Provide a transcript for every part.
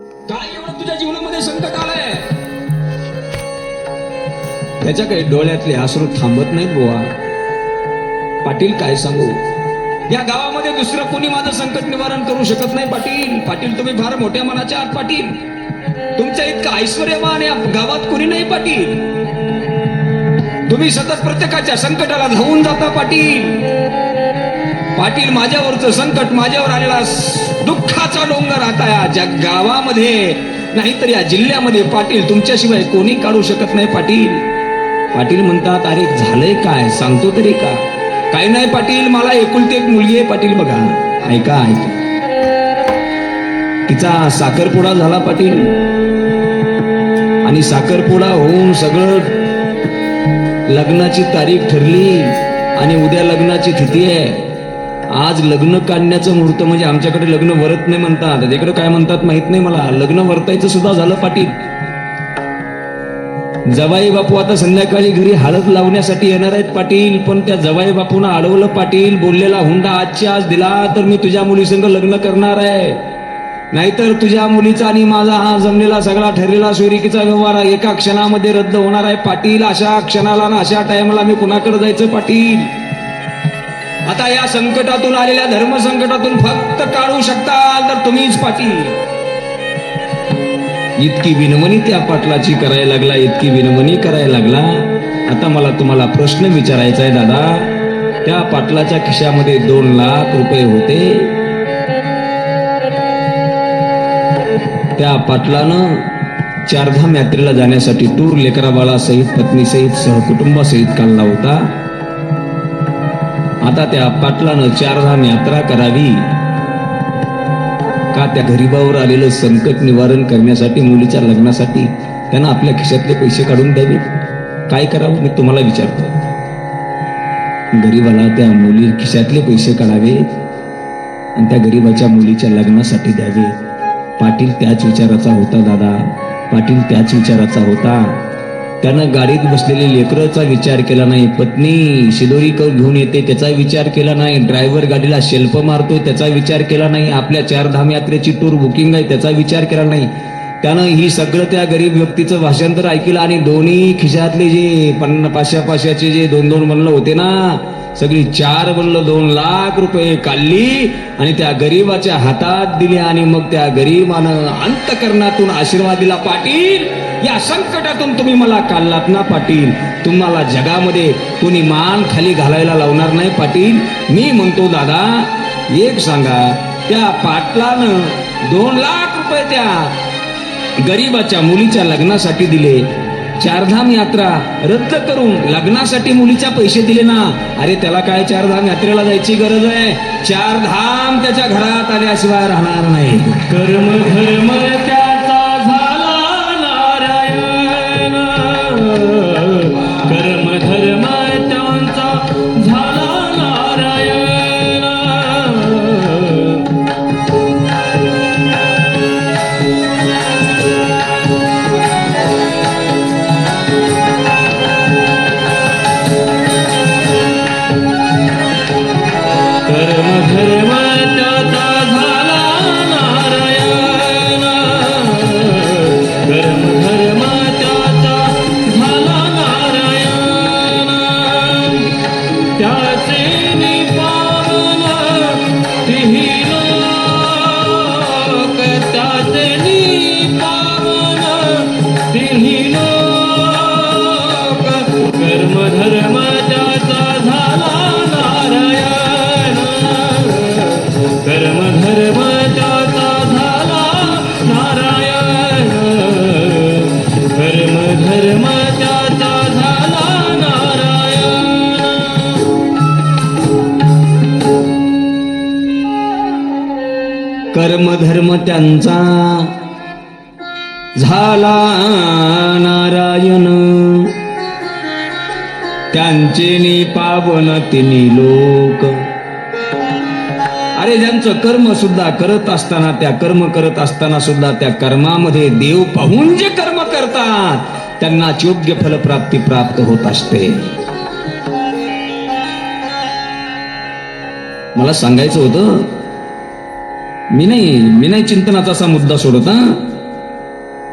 काय एवढं तुझ्या जीवनामध्ये संकट आलंय? त्याच्याकडे डोळ्यातले आसरू थांबत नाहीत बुवा. पाटील काय सांगू? या गावामध्ये दुसरं कोणी माझं संकट निवारण करू शकत नाही पाटील. पाटील तुम्ही फार मोठ्या मनाच्या आहात पाटील. तुमच्या इतकं ऐश्वर्यवान या गावात कोणी नाही पाटील. तुम्ही सतत प्रत्येकाच्या संकटाला धावून जाता पाटील. पाटील माझ्यावरचं संकट माझ्यावर आलेला दुःखाचा डोंगर आता या ज्या गावामध्ये नाहीतर या जिल्ह्यामध्ये पाटील तुमच्याशिवाय कोणी काढू शकत नाही पाटील. पाटील म्हणतात अरे झालंय काय? सांगतो तरी का? काय नाही पाटील मला एकुलती एक मुलगी आहे पाटील बघा. ऐका ऐका. तिचा साखरपुडा झाला पाटील. आणि साखरपुडा होऊन सगळं लग्नाची तारीख ठरली आणि उद्या लग्नाची तिथी आहे. आज लग्न काढण्याचं मुहूर्त म्हणजे आमच्याकडे लग्न वरत नाही म्हणतात. तिकडे काय म्हणतात माहीत नाही मला. लग्न वरतायचं सुद्धा झालं पाटील. जवाई बापू आता संध्याकाळी घरी हळद लावण्यासाठी येणार आहेत पाटील पण त्या जवाई बापून अडवलं पाटील बोललेला हुंडा आजच्या आज दिला तर मी तुझ्या मुलीसंग लग्न करणार आहे. नाहीतर तुझ्या मुलीचा आणि माझा हा जमलेला सगळा ठरलेला सोयरिकीचा व्यवहार एका क्षणामध्ये रद्द होणार आहे पाटील. अशा क्षणाला ना अशा टायमाला मी कुणाकडे जायचं पाटील? आता या संकटातून आलेल्या धर्म संकटातून फक्त काढू शकताल तर तुम्हीच पाटील. इतकी विनवणी त्या पाटलाची करायला लागला इतकी विनवणी करायला लागला. आता मला तुम्हाला प्रश्न विचारायचा आहे दादा. त्या पाटलाच्या खिशामध्ये दोन लाख रुपये होते. त्या पाटलानं चारधाम यात्रेला जाण्यासाठी टूर लेकराबाळा पत्नीसहित सहकुटुंबासहित काढला होता. आता त्या पाटलानं चारधाम यात्रा करावी. का त्या गरीबावर आलेलं संकट निवारण करण्यासाठी मुलीच्या लग्नासाठी त्यांना आपल्या खिशातले पैसे काढून द्यावे? काय करावं? मी तुम्हाला विचारतो. गरीबाला त्या मुली खिशातले पैसे काढावे आणि त्या गरीबाच्या मुलीच्या लग्नासाठी द्यावे. पाटील त्याच विचाराचा होता दादा. पाटील त्याच विचाराचा होता. त्यानं गाडीत बसलेले लेकरचा विचार केला नाही. पत्नी शिदोरी क घेऊन येते त्याचा विचार केला नाही. ड्रायव्हर गाडीला शेल्फ मारतो त्याचा विचार केला नाही. आपल्या चारधाम यात्रेची टूर बुकिंग आहे त्याचा विचार केला नाही. त्यानं ही सगळं त्या गरीब व्यक्तीचं भाषांतर ऐकलं आणि दोन्ही खिशातले जे पन्ना पाचशा पाचशाचे जे दोन दोन बनलं होते ना सगळी चार बनलं दोन लाख रुपये काढली आणि त्या गरीबाच्या हातात दिली आणि मग त्या गरीबानं अंतकरणातून आशीर्वाद दिला. पाटील या संकटातून तुम्ही मला काढलात ना पाटील? तुम्हाला जगामध्ये कोणी मान खाली घालायला लावणार नाही पाटील? मी म्हणतो दादा एक सांगा त्या पाटलानं दोन लाख रुपये त्या गरीबाच्या मुलीच्या लग्नासाठी दिले. चारधाम यात्रा रद्द करून लग्नासाठी मुलीच्या पैसे दिले ना. अरे त्याला काय चारधाम यात्रेला जायची गरज आहे? चारधाम त्याच्या घरात आल्याशिवाय राहणार नाही. कर्म धर्म धर्म त्यांचा. झाला नारायण. त्यांचे नि पावन तिन्ही लोक. अरे ज्यांचं कर्म सुद्धा करत असताना त्या कर्म करत असताना सुद्धा त्या कर्मामध्ये देव पाहून जे कर्म करतात त्यांना योग्य फलप्राप्ती प्राप्त होत असते. मला सांगायचं होतं मी नाही मी नाही चिंतनाचा असा मुद्दा सोडत हा?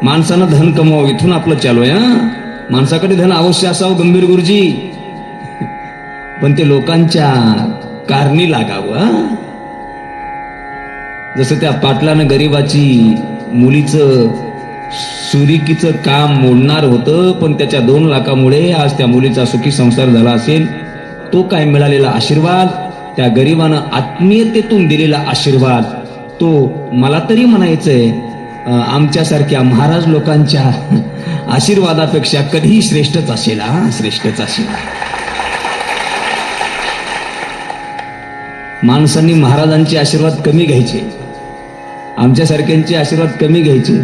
माणसानं धन कमवावं इथून आपलं चालू आहे हा? माणसाकडे धन अवश्य असावं गंभीर गुरुजी. पण ते लोकांच्या कारणी लागावं जसं त्या पाटलानं गरीबाची मुलीचं सुरिकीचं काम मोडणार होतं पण त्याच्या दोन लाखामुळे आज त्या मुलीचा सुखी संसार झाला असेल तो काय मिळालेला आशीर्वाद? त्या गरीबानं आत्मीयतेतून दिलेला आशीर्वाद. तो मला तरी म्हणायचंय आमच्यासारख्या महाराज लोकांच्या आशीर्वादापेक्षा कधीही श्रेष्ठच असेल हा श्रेष्ठच असेल. माणसांनी महाराजांचे आशीर्वाद कमी घ्यायचे. आमच्यासारख्यांचे आशीर्वाद कमी घ्यायचे.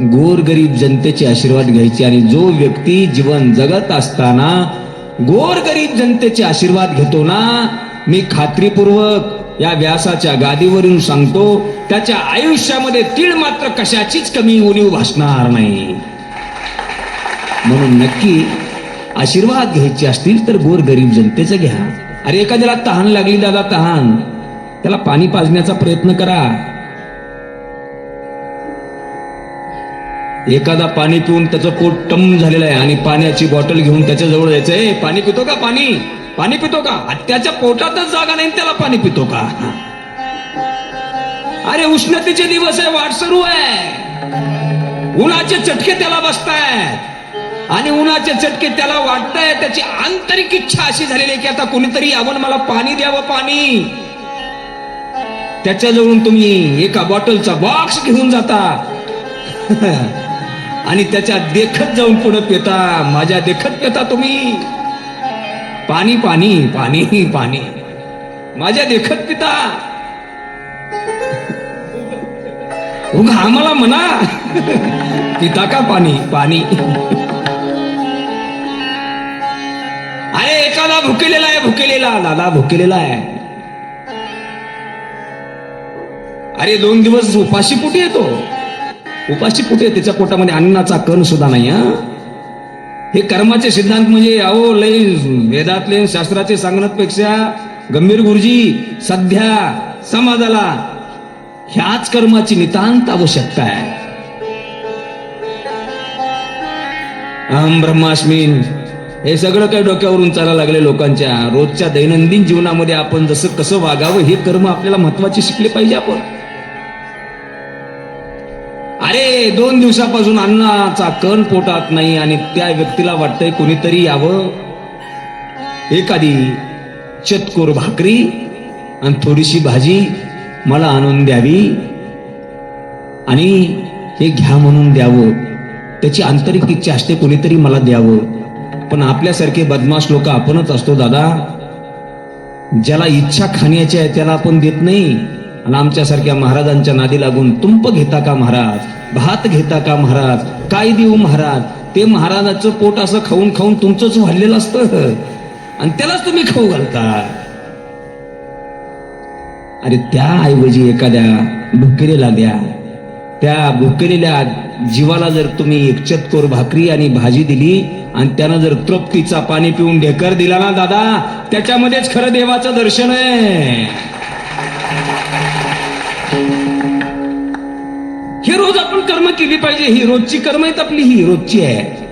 गोर गरीब जनतेचे आशीर्वाद घ्यायचे आणि जो व्यक्ती जीवन जगत असताना गोर गरीब जनतेचे आशीर्वाद घेतो ना मी खात्रीपूर्वक या व्यासाच्या गादीवरून सांगतो त्याच्या आयुष्यामध्ये तीळ मात्र कशाचीच कमी उणीव भासणार नाही. म्हणून नक्की आशीर्वाद घ्यायचे असतील तर गोर गरीब जनतेचं घ्या. अरे एखाद्याला तहान लागली दादा तहान. त्याला पाणी पाजण्याचा प्रयत्न करा. एखादा पाणी पिऊन त्याचं पोट टम झालेलं आहे आणि पाण्याची बॉटल घेऊन त्याच्याजवळ जायचं आहे. पाणी पितो का पाणी? पाणी पितो का? त्याच्या पोटातच जागा नाही त्याला पाणी पितो का? अरे उष्णतेचे दिवस आहे वाट सुरू आहे. उन्हाचे चटके त्याला बसतायत. आणि उन्हाचे चटके त्याला वाटताय त्याची आंतरिक इच्छा अशी झालेली आहे की आता कोणीतरी यावं मला पाणी द्यावं पाणी. त्याच्याजवळून तुम्ही एका बॉटलचा बॉक्स घेऊन जाता. आणि त्याच्या देखत जाऊन पुढे पिता. माझ्या देखत पिता तुम्ही. पाणी पाणी पाणी पाणी. माझ्या देखत पिता. उगा आम्हाला म्हणा. पिता का पाणी पाणी. अरे एकाला भुकेलेला आहे भुकेलेला. दादा भुकेलेला आहे. अरे दोन दिवस उपाशी कुठे येतो? उपाशी कुठे त्याच्या पोटामध्ये अन्नाचा कण सुद्धा नाही हा? हे कर्माचे सिद्धांत म्हणजे अहो लय वेदातले शास्त्राचे सांगण्यापेक्षा गंभीर गुरुजी सध्या समाजाला ह्याच कर्माची नितांत आवश्यकता आहे. अहम ब्रह्मास्मीन हे सगळं काही डोक्यावरून चालायला लागले लोकांच्या. रोजच्या दैनंदिन जीवनामध्ये आपण जसं कसं वागावं हे कर्म आपल्याला महत्त्वाचे शिकले पाहिजे आपण. अरे दोन दिवसापासून अन्नाचा कण पोटात नाही आणि त्या व्यक्तीला वाटतंय कोणीतरी यावं. एखादी चतकोर भाकरी आणि थोडीशी भाजी मला आणून द्यावी आणि हे घ्या म्हणून द्यावं. त्याची आंतरिक इच्छा असते कोणीतरी मला द्यावं. पण आपल्यासारखे बदमाश लोक आपणच असतो दादा. ज्याला इच्छा खाण्याची आहे त्याला आपण देत नाही. आणि आमच्यासारख्या महाराजांच्या नादी लागून तुंप घेता का महाराज? भात घेता का महाराज? काय देऊ महाराज? ते महाराजाचं पोट असं खाऊन खाऊन तुमचंच वाढलेलं असतं. आणि त्यालाच तुम्ही खाऊ घालता अरे त्याऐवजी एखाद्या भुकेलेला द्या त्या भुकेलेल्या जीवाला जर तुम्ही एक चतकोर भाकरी आणि भाजी दिली आणि त्यानं जर तृप्तीचा पाणी पिऊन ढेकर दिला ना दादा त्याच्यामध्येच खरं देवाचं दर्शन आहे. रोज आपण कर्म केली पाहिजे. ही रोजची कर्म आहेत आपली ही रोजची आहे.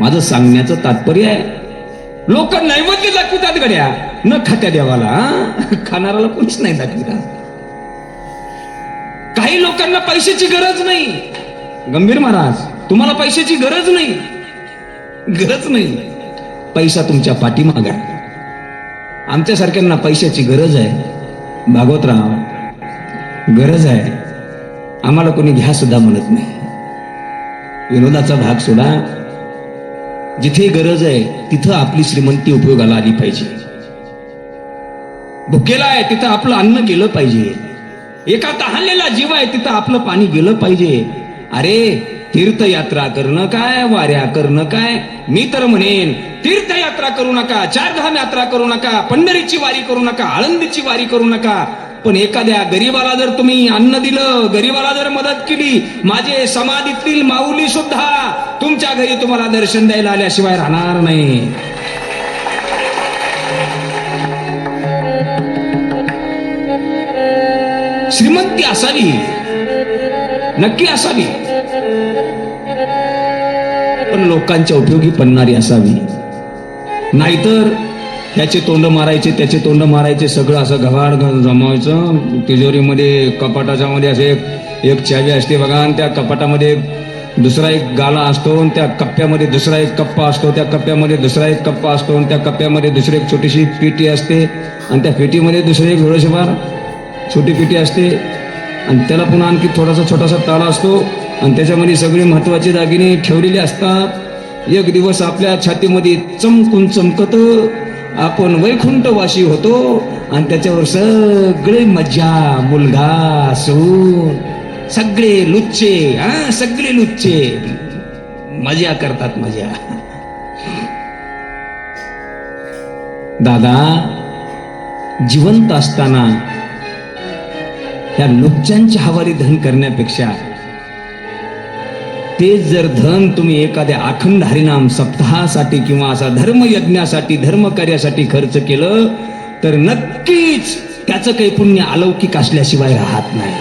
माझं सांगण्याचं तात्पर्य आहे. लोक नैवेद्य दाखवितात गड्या. न खात्या देवाला खाणाऱ्याला कोणीच नाही दाखविता काही लोकांना पैशाची गरज नाही. गंभीर महाराज तुम्हाला पैशाची गरज नाही. गरज नाही. पैसा तुमच्या पाठीमाग आहे. आमच्यासारख्यांना पैशाची गरज आहे. भागवतराव गरज आहे. आम्हाला कोणी घ्या सुद्धा म्हणत नाही. विनोदाचा भाग सुद्धा जिथे गरज आहे तिथं आपली श्रीमंती उपयोगाला आली पाहिजे. भुकेला आहे तिथं आपलं अन्न गेलं पाहिजे. एका तहानलेला जीव आहे तिथं आपलं पाणी गेलं पाहिजे. अरे तीर्थयात्रा करणं काय वाऱ्या करणं काय? मी तर म्हणेन तीर्थयात्रा करू नका चारधाम यात्रा करू नका पंढरीची वारी करू नका आळंदीची वारी करू नका. पण एखाद्या गरीबाला जर तुम्ही अन्न दिलं गरीबाला जर मदत केली माझे समाधीतील माऊली सुद्धा तुमच्या घरी तुम्हाला दर्शन द्यायला आल्याशिवाय राहणार नाही. श्रीमंती असावी नक्की असावी. पण लोकांच्या उपयोगी पडणारी असावी. नाहीतर त्याचे तोंड मारायचे त्याचे तोंड मारायचे सगळं असं घवाड जमावायचं. तिजोरीमध्ये कपाटाच्या मध्ये असे एक एक चावी असते बघा आणि त्या कपाटामध्ये दुसरा एक गाला असतो आणि त्या कप्प्यामध्ये दुसरा एक कप्पा असतो त्या कप्प्यामध्ये दुसरा एक कप्पा असतो आणि त्या कप्प्यामध्ये दुसरी एक छोटीशी पेटी असते आणि त्या पेटीमध्ये दुसरे एक थोडेसे छोटी पेटी असते आणि त्याला पुन्हा आणखी थोडासा छोटासा ताला असतो आणि त्याच्यामध्ये सगळे महत्त्वाचे दागिने ठेवलेले असतात. एक दिवस आपल्या छातीमध्ये चमकून चमकत आपण वैकुंठवासी होतो आणि त्याच्यावर सगळे मज्जा मुलगा सून सगळे लुच्चे हा सगळे लुच्चे. मजा करतात मजा दादा जिवंत असताना त्या लुच्च्यांच्या हवारी धन करण्यापेक्षा तेच जर धन तुम्ही एखाद्या अखंड हरिनाम सप्ताहासाठी किंवा असा धर्मयज्ञासाठी धर्मकार्यासाठी खर्च केलं तर नक्कीच त्याचं काही पुण्य अलौकिक असल्याशिवाय राहत नाही.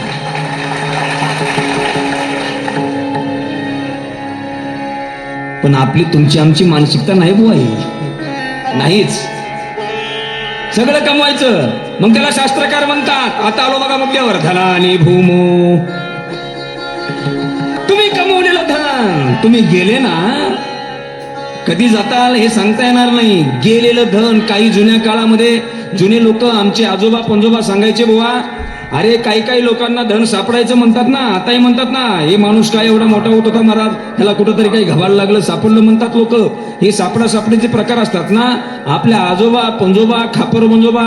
पण आपली तुमची आमची मानसिकता नाही बुवाई नाहीच. सगळं कमवायचं. मग त्याला शास्त्रकार म्हणतात आता आलो बघा मुद्द्यावर धनानी भूमो. तुम्ही गेले ना कधी जाताल हे सांगता येणार नाही. गेलेलं धन काही जुन्या काळामध्ये जुने लोक आमचे आजोबा पंजोबा सांगायचे बुवा अरे काही काही लोकांना धन सापडायचं म्हणतात ना आताही म्हणतात ना हे माणूस काय एवढा मोठा होत होता महाराज? ह्याला कुठंतरी काही घाबायला लागलं सापडलं म्हणतात लोक. हे सापडा सापडीचे प्रकार असतात ना आपल्या आजोबा पंजोबा खापर पंजोबा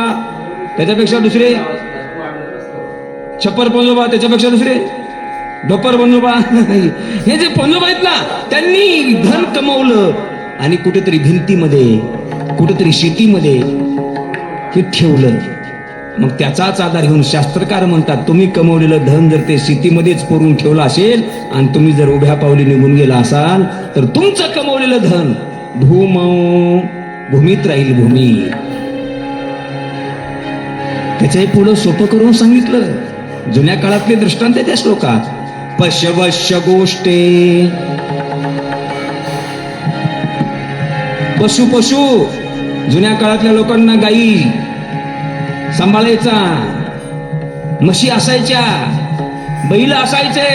त्याच्यापेक्षा दुसरे? छप्पर पंजोबा त्याच्यापेक्षा दुसरे? डोपर पंजोबा हे जे पंजोबा आहेत ना त्यांनी धन कमवलं आणि कुठेतरी भिंतीमध्ये कुठेतरी शेतीमध्ये हे ठेवलं. मग त्याचाच आधार घेऊन शास्त्रकार म्हणतात तुम्ही कमवलेलं धन जर ते शेतीमध्येच पुरून ठेवलं असेल आणि तुम्ही जर उभ्या पावली निघून गेला असाल तर तुमचं कमवलेलं धन भूम भूमीत राहील भूमी. त्याच्याही पुढं सोपं करून सांगितलं. जुन्या काळातले दृष्टांत त्या श्लोकात. पशवश्य गोष्टे. पशु पशु जुन्या काळातल्या लोकांना गाई सांभाळायचा म्हशी असायच्या बैल असायचे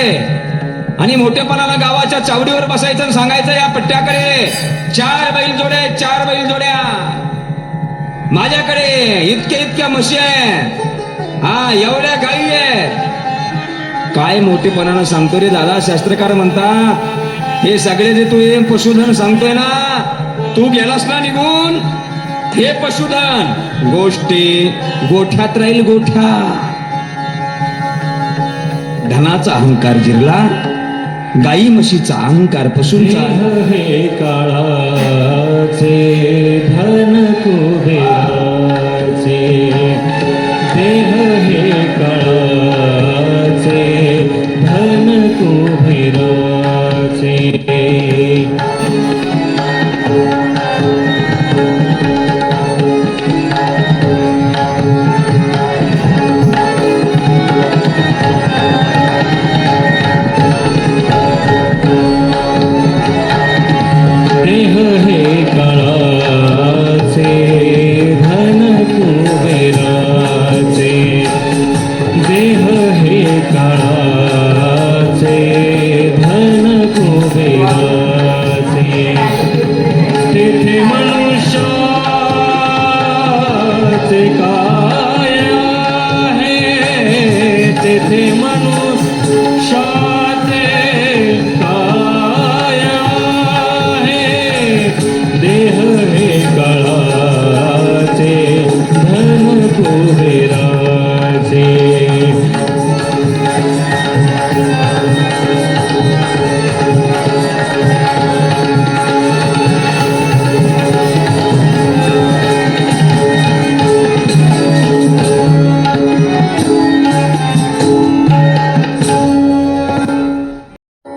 आणि मोठेपणाला गावाच्या चावडीवर बसायचं आणि सांगायचं या पट्ट्याकडे चार बैल जोड्या चार बैल जोड्या. माझ्याकडे इतक्या इतक्या म्हशी आहे हा एवढ्या गाई आहे काय मोठेपणानं सांगतो रे दादा शास्त्रकार म्हणतात हे सगळे जे तू हे पशुधन सांगतोय ना तू गेलास ना निघून? हे पशुधन गोष्टी गोठ्यात राहील गोठ्या. धनाचा अहंकार जिरला गाई म्हशीचा अहंकार पशूंचा हे काळाचे धन कुबेराचे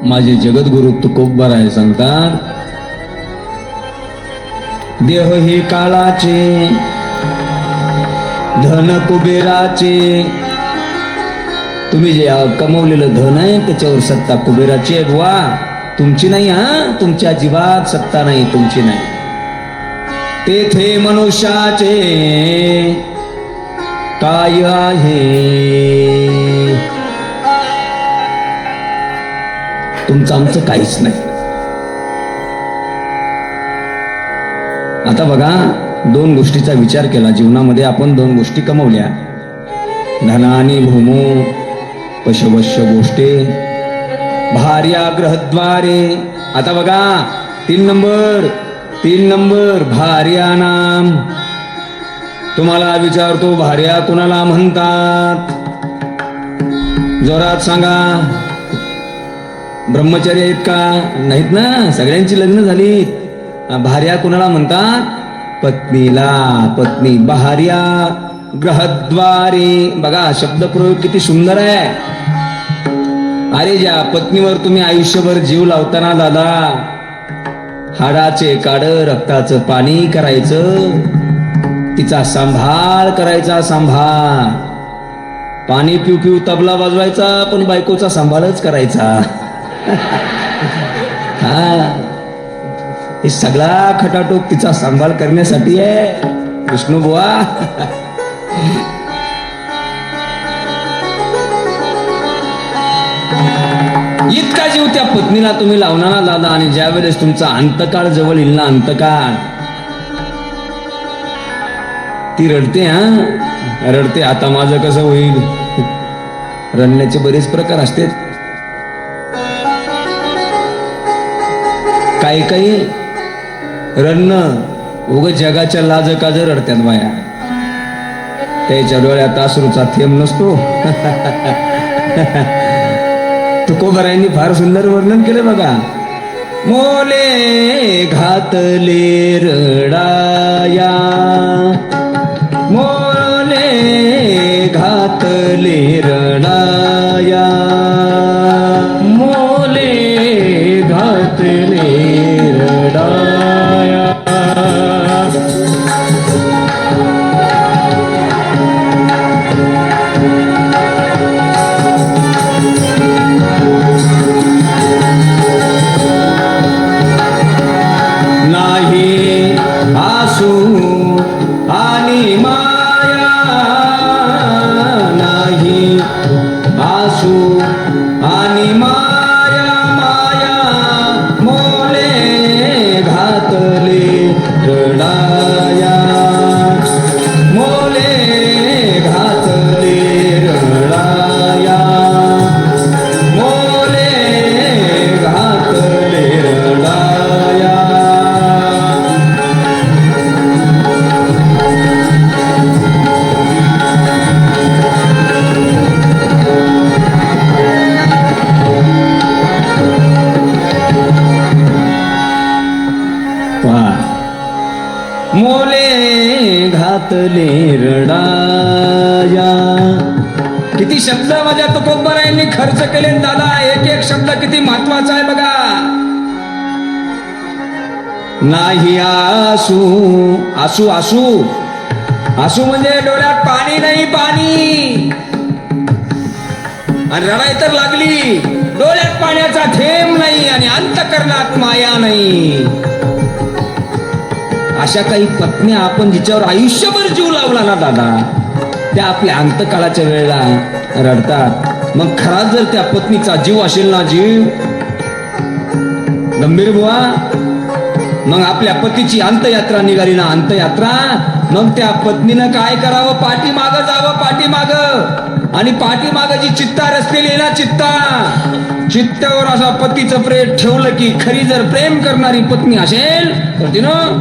माझे जगद्गुरु तुकोबा आहे सांगतात. देह हे काळाचे धन कुबेराचे. तुम्ही जे कमवलेलं धन आहे त्याच्यावर सत्ता कुबेराची आहे बुवा. तुमची नाही हा? तुमच्या अजिबात सत्ता नाही तुमची नाही. तेथे मनुष्याचे काय आहे? तुमचं आमचं काहीच नाही. आता बघा दोन गोष्टीचा विचार केला. जीवनामध्ये आपण दोन गोष्टी कमवल्या. धनानी भूमो पशवश्य गोष्टे भार्या ग्रहद्वारे आता बघा तीन नंबर तीन नंबर भार्या नाम. तुम्हाला विचारतो भार्या कुणाला म्हणतात? जोरात सांगा. ब्रह्मचारी आहेत का? नाहीत ना? सगळ्यांची लग्न झाली भार्या कुणाला म्हणतात? पत्नीला. पत्नी भार्या ग्रहद्वारे. बघा शब्दप्रयोग किती सुंदर आहे. अरे ज्या पत्नीवर तुम्ही आयुष्यभर जीव लावताना दादा हाडाचे काड रक्ताचं पाणी करायचं तिचा सांभाळ करायचा सांभाळ. पाणी पिऊ पिऊ तबला वाजवायचा पण बायकोचा सांभाळच करायचा. हा. हे सगळा खटाटोप तिचा सांभाळ करण्यासाठी आहे. विष्णू बुवा. इतका जीव त्या पत्नीला तुम्ही लावणार ना दादा आणि ज्या वेळेस तुमचा अंतकाळ जवळ येईल ना अंतकाळ. ती रडते हा. रडते आता माझं कसं होईल? रडण्याचे बरेच प्रकार असतात. काही काही रडणं उग जगाच्या लाज काज रडत्यात बाया. त्याच्या डोळ्यात आसरूचा थेंब नसतो. तुकोबरायांनी फार सुंदर वर्णन केलं बघा. मोले घातले रडाया. मोले घातले रडा. किती शब्द माझ्या तुकोबरायांनी खर्च केले दादा एक एक शब्द किती महत्त्वाचा आहे बघा. नाही आसू आसू आसू. आसू म्हणजे डोळ्यात पाणी नाही पाणी. आणि रडाई तर लागली. डोळ्यात पाण्याचा थेंब नाही आणि अंतकरणात माया नाही. अशा काही पत्न्या आपण जिच्यावर आयुष्यभर जीव लावला ना दादा त्या आपल्या अंतकाळाच्या वेळेला रडतात. मग खराच जर त्या पत्नीचा जीव असेल ना जीव गंभीर बुवा. मग आपल्या पतीची अंतयात्रा निघाली ना अंतयात्रा मग त्या पत्नीनं काय करावं? पाठीमाग जावं पाठीमाग. आणि पाठीमाग जी चित्ता रचलेली ना चित्ता चित्तावर असा पतीचं प्रेम ठेवलं की खरी जर प्रेम करणारी पत्नी असेल तर तिनं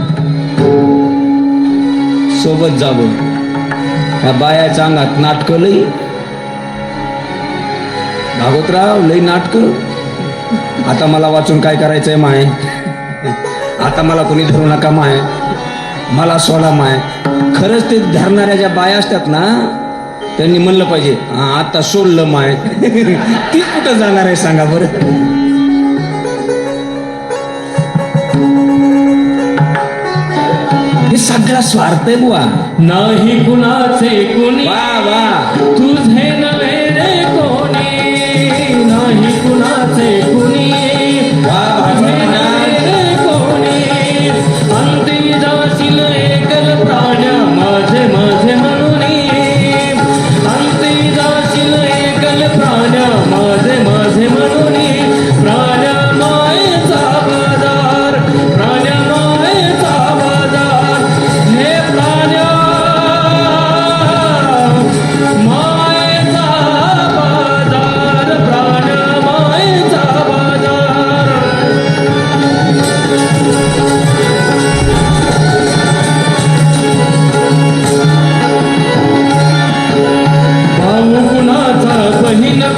सोबत जावं. ह्या बायाच्या अंगात नाटक लई. भागवतराव लई नाटक. आता मला वाचून काय करायचंय माय आता मला कोणी धरू नका माय मला सोडा माय खरंच ते धरणाऱ्या ज्या बाया असतात ना त्यांनी म्हणलं पाहिजे "हा, आता सोडलं माय ती कुठं जाणार आहे सांगा बरं? हे सगळा स्वार्थ आहे बुवा. नाही कुणाचे कुणी. वा वा. तुझे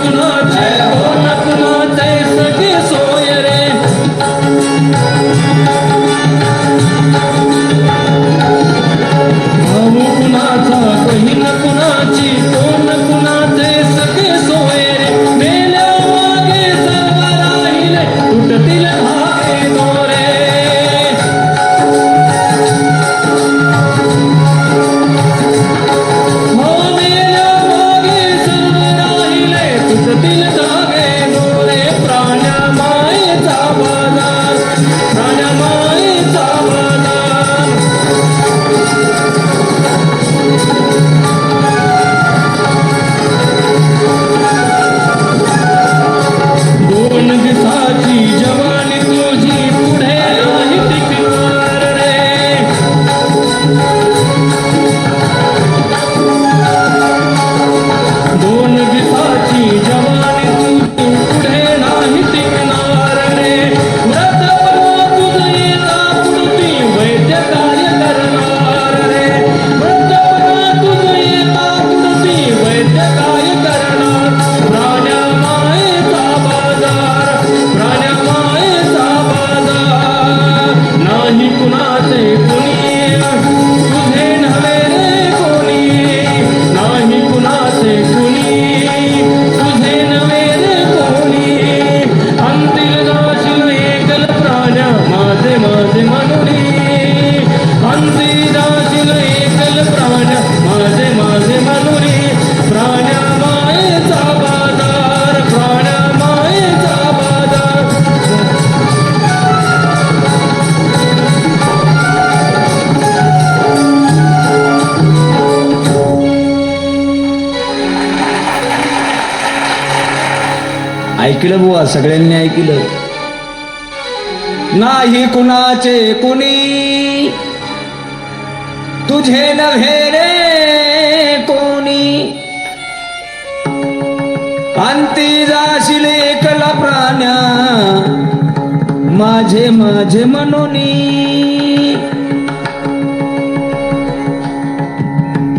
Lord. ऐकलं बुवा सगळ्यांनी ऐकलं. नाही कुणाचे कुणी. तुझे नव्हे रे कोणी. अंती जाशील एकला प्राण्या माझे माझे म्हणून.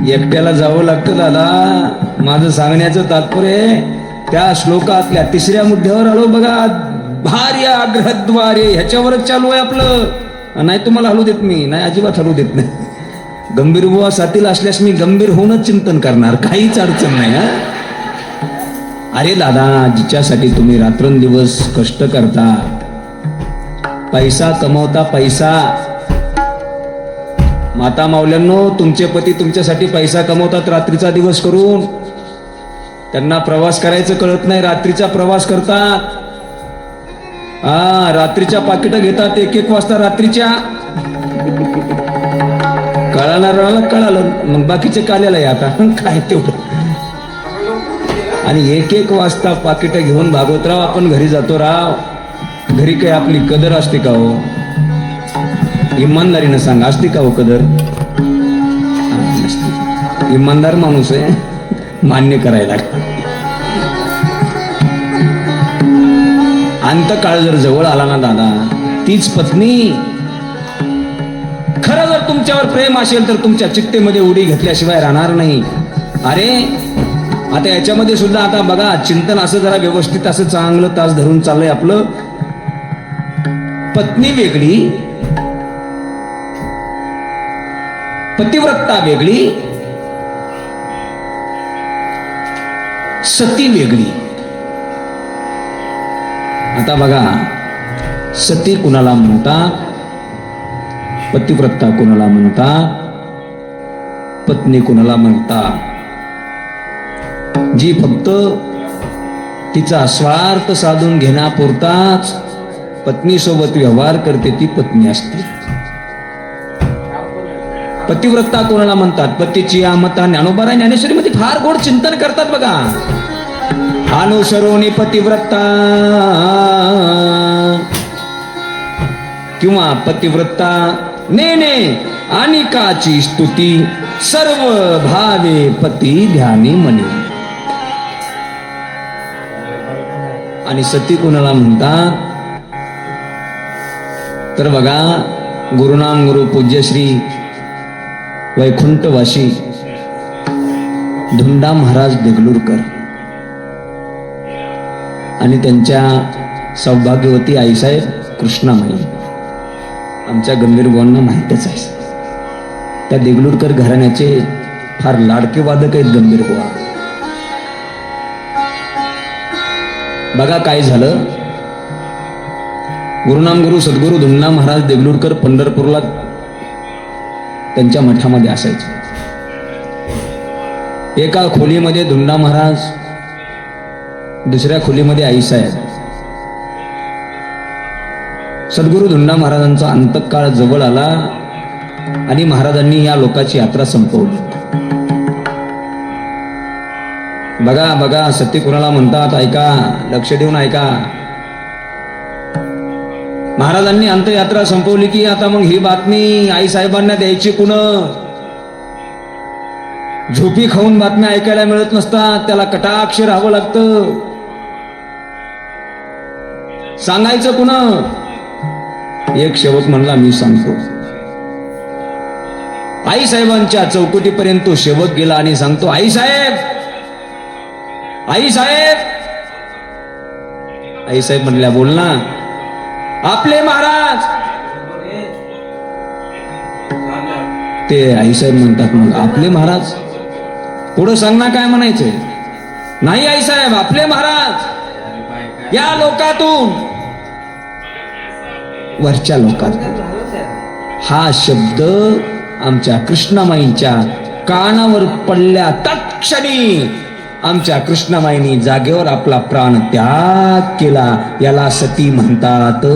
एकट्याला जावं लागतं दादा. माझं सांगण्याचं तात्पर्य त्या श्लोकातल्या तिसऱ्या मुद्द्यावर आलो बघा. भार्य आग्रहद्वारे. ह्याच्यावरच चालू आहे आपलं. नाही तुम्हाला हलू देत मी. नाही अजिबात हलू देत नाही. गंभीर बुवा साथीला असल्यास मी गंभीर होऊनच चिंतन करणार. काहीच अडचण नाही हा. अरे दादा जिच्यासाठी तुम्ही रात्रंदिवस कष्ट करता पैसा कमवता पैसा. माता मावल्यांनो तुमचे पती तुमच्यासाठी पैसा कमवतात रात्रीचा दिवस करून. त्यांना प्रवास करायचं कळत नाही रात्रीचा प्रवास करतात. हा रात्रीच्या पाकिट घेतात एक एक वाजता रात्रीच्या. कळणाऱ्याला कळालं. मग बाकीचे काल्याला आहे आता? काय तेवढं? आणि एक एक वाजता पाकिट घेऊन भागवतराव आपण घरी जातो राव. घरी काही आपली कदर असते का हो? इमानदारीनं सांगा असते का हो कदर? इमानदार माणूस आहे. मान्य करायला. अंतकाळ जर जवळ आला ना दादा तीच पत्नी खरं जर तुमच्यावर प्रेम असेल तर तुमच्या चित्तेमध्ये उडी घेतल्याशिवाय राहणार नाही. अरे आता याच्यामध्ये सुद्धा आता बघा चिंतन असं जरा व्यवस्थित असं चांगलं तास धरून चाललंय आपलं. पत्नी वेगळी पतिव्रता वेगळी सती वेगळी. आता बघा. सती कुणाला म्हणतात पतिव्रता कुणाला म्हणतात पत्नी कुणाला म्हणतात जी फक्त तिचा स्वार्थ साधून घेण्यापुरताच पत्नीसोबत व्यवहार करते ती पत्नी असते. पतिव्रता कोणाला म्हणतात? पतीची आमता ज्ञानोबारा ज्ञानेश्वरी मध्ये फार गोड चिंतन करतात बघा. अनुसरोनी पतिव्रता. किंवा पतिव्रता नेने अनिकाची स्तुती सर्व भावे पती ध्यानी म्हणे आणि सती कुणाला म्हणतात? तर बघा गुरुनाम गुरु पूज्यश्री वैकुंठवासी धुंडा महाराज देगलूरकर. आणि त्यांच्या सौभाग्यवती आईसाहेब कृष्णामाई. आमच्या गंभीर बुवांना माहीतच आहे. त्या देगलूरकर घराण्याचे फार लाडके वादक आहेत गंभीर बुवा. बघा काय झालं. गुरुनाम गुरु सद्गुरु धुंडा महाराज देगलूरकर पंढरपूरला त्यांच्या मठामध्ये असायचे. एका खोलीमध्ये धुंडा महाराज दुसऱ्या खोलीमध्ये आईसाहेब सद्गुरु धुंडा महाराजांचा अंतकाळ जवळ आला आणि महाराजांनी या लोकाची यात्रा संपवली. बघा बघा सत्य कुणाला म्हणतात ऐका लक्ष देऊन ऐका. महाराजांनी अंतयात्रा संपवली की आता मग ही बातमी आई साहेबांना द्यायची कुण? झोपी खाऊन बातम्या ऐकायला मिळत नसतात त्याला कटाक्ष राहावं लागतं. सांगायचं कुणा एक शेवट म्हणला मी सांगतो. आई साहेबांच्या चौकटीपर्यंत तो शेवट गेला आणि सांगतो आई साहेब! आई साहेब! आई साहेब म्हणल्या बोल ना. आपले महाराज! ते आई साहेब म्हणतात मग आपले महाराज? पुढं ना काय म्हणायचंय? नाही आई साहेब आपले महाराज! या लोकातून वरच्या लोकात. हा शब्द आमच्या कृष्णामाईंच्या कानावर पडल्या तत्क्षणी आमच्या कृष्णामाईनी जागेवर आपला प्राण त्याग केला. याला सती म्हणतात.